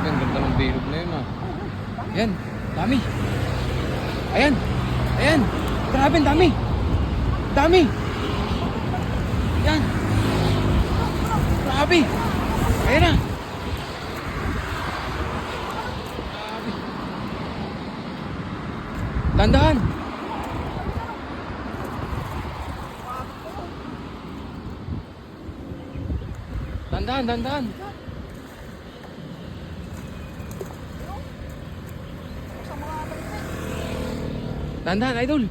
ang ganda ng bilog na yun ah. Ayan, dami. Ayan, ayan. Grabe, ang dami. Dami. Ayan. Grabe. Ayan na. Grabe. Dandahan. Dandahan, dandahan. Dandahan, idol.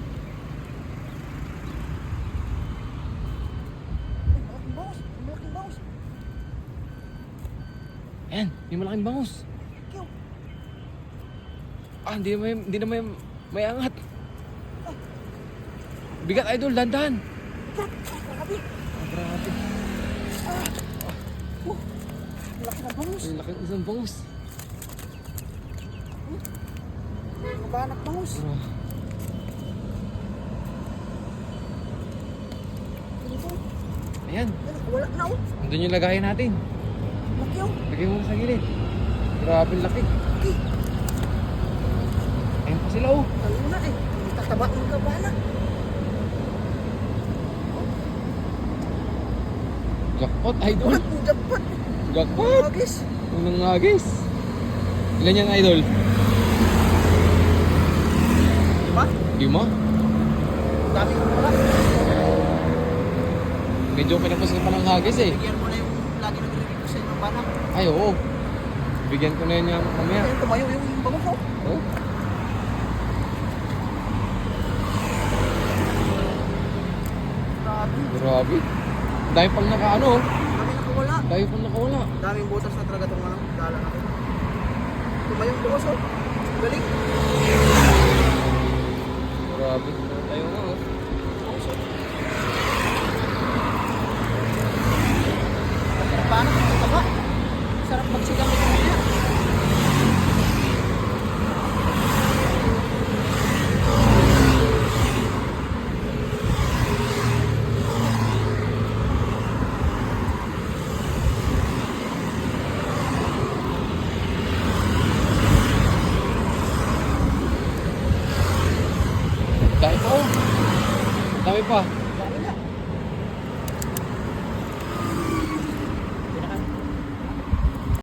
Ayan, may malaking bangus. Ah, hindi na may, hindi na may, may angat. Bigat, idol, dandahan. Kat. Grabe. Ah, grabe. Ang laki ng bangus. Ang laki ng isang bangus. Maganak bangus. Ah, Ito. Ayan, Yan, Wala na oh. andun yung lagayan natin. Laki oh. Lagay mo sa gilid. Grabe laki. Laki. Ayan pa sila oh. Lalo na eh. Tataba ng kabana. Jackpot, idol. Jackpot. Jackpot. Agis. Unang ngagis. Ilan yan, idol? Diba? Lima? Dami mo pala. Medyo pinapos ka pa ng hagis eh. Bigyan mo na yung lagi nagre-request sa inyong bana. Ay, oo. Bigyan ko na yun yung mamaya. Ayun, tumayo yung bangus oh. Oh. Grabe. Grabe. Dahil pang nakaano, oh. Dami nakawala. Dahil pang nakawala. Daming butas na talaga itong ano, dala natin. Tumayo yung bangus oh. Galing. Па.